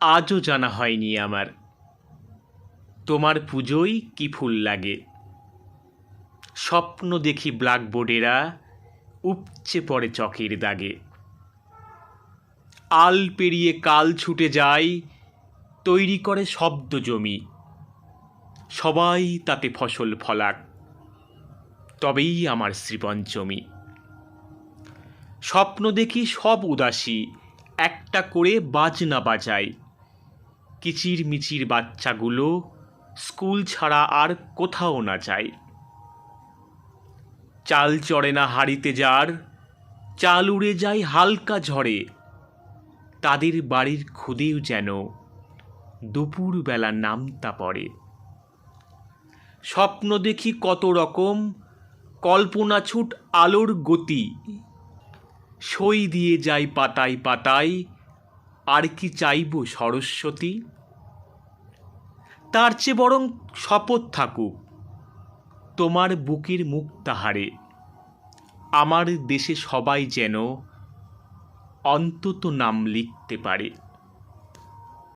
আজও জানা হয়নি আমার। তোমার পুজোয় কি ফুল লাগে? স্বপ্ন দেখি ব্ল্যাকবোর্ডেরা উপচে পড়ে চকের দাগে। আল পেরিয়ে কাল ছুটে যায় তৈরি করে শব্দ জমি। সবাই তাতে ফসল ফলাক, তবেই আমার শ্রীপঞ্চমী। স্বপ্ন দেখি সব উদাসী, একটা করে বাজনা বাজায় কিচির মিচির বাচ্চাগুলো স্কুল ছাড়া আর কোথাও না যায়। চাল চড়ে না হাড়িতে যার, চাল উড়ে যায় হালকা ঝড়ে। তাদের বাড়ির খুদেও যেন দুপুরবেলা নামতা পড়ে। স্বপ্ন দেখি কত রকম, কল্পনা ছুট আলোর গতি। সই দিয়ে যায় পাতায় পাতায় আর কি চাইব সরস্বতী? তার চেয়ে বরং শপথ থাকুক, তোমার বুকের মুখ তাহারে। আমার দেশে সবাই যেন অন্তত নাম লিখতে পারে।